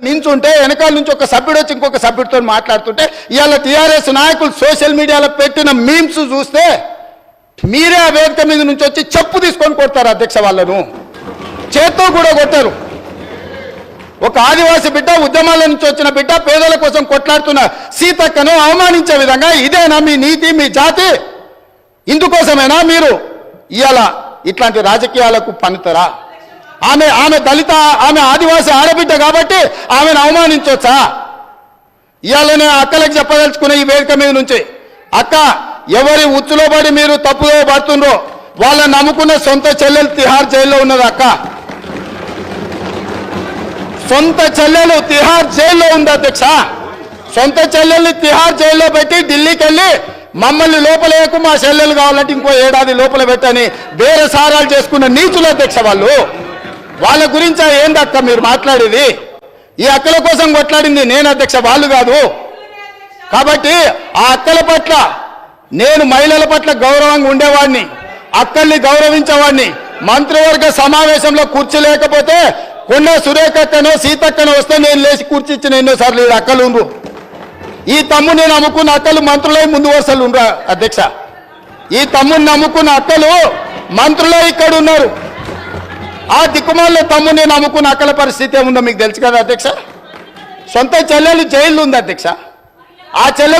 నించుంటే వెనకాల నుంచి ఒక సభ్యుడు వచ్చి ఇంకొక సభ్యుడితో మాట్లాడుతుంటే ఇవాళ టీఆర్ఎస్ నాయకులు సోషల్ మీడియాలో పెట్టిన మీమ్స్ చూస్తే మీరే ఆ వేదిక మీద నుంచి వచ్చి చెప్పు తీసుకొని కొడతారు అధ్యక్ష వాళ్ళను. చేత్తో కూడా కొట్టారు. ఒక ఆదివాసి బిడ్డ ఉద్యమాల నుంచి వచ్చిన బిడ్డ పేదల కోసం కొట్లాడుతున్న సీతక్కను అవమానించే విధంగా ఇదేనా మీ నీతి మీ జాతి? ఇందుకోసమేనా మీరు ఇవాళ ఇట్లాంటి రాజకీయాలకు పన్నుతారా ఆమె ఆమె దళిత ఆమె ఆదివాసి ఆడబిడ్డ కాబట్టి ఆమెను అవమానించవచ్చా ఇవాళ నేను అక్కలకు చెప్పదలుచుకునే ఈ వేదిక మీద నుంచి అక్క ఎవరి ఉచ్చులో పడి మీరు తప్పుదో పడుతుండ్రో వాళ్ళని నమ్ముకున్న సొంత చెల్లెలు తిహార్ జైల్లో ఉన్నది అక్క. సొంత చెల్లెలు తిహార్ జైల్లో ఉంది అధ్యక్ష. సొంత చెల్లెల్ని తిహార్ జైల్లో పెట్టి ఢిల్లీకి వెళ్ళి మమ్మల్ని లోపలేకు మా చెల్లెలు కావాలంటే ఇంకో ఏడాది లోపల పెట్టని వేరే సారాలు చేసుకున్న నీచులు అధ్యక్ష వాళ్ళు. వాళ్ళ గురించి ఏంది అక్క మీరు మాట్లాడేది? ఈ అక్కల కోసం కొట్లాడింది నేను అధ్యక్ష వాళ్ళు కాదు. కాబట్టి ఆ అక్కల పట్ల నేను మహిళల పట్ల గౌరవంగా ఉండేవాడిని అక్కల్ని గౌరవించేవాడిని మంత్రివర్గ సమావేశంలో కూర్చోలేకపోతే కొండ సురేఖక్కనో సీతక్కనో వస్తే నేను లేచి కూర్చిచ్చిన ఎన్నోసార్లు అక్కలు ఉండ్రు. ఈ తమ్ముడు నేను అమ్ముకున్న అక్కలు మంత్రులై ముందు వరుసలు ఉండరా అధ్యక్ష. ఈ తమ్ముడిని నమ్ముకున్న అక్కలు మంత్రులై ఇక్కడ ఉన్నారు ఆ దిక్కుమాల్లో తమ్ముడిని నమ్ముకున్న అక్కల పరిస్థితి ఏముందో మీకు తెలుసు కదా అధ్యక్ష? సొంత చెల్లెలు జైలు ఉంది అధ్యక్ష. ఆ చెల్లె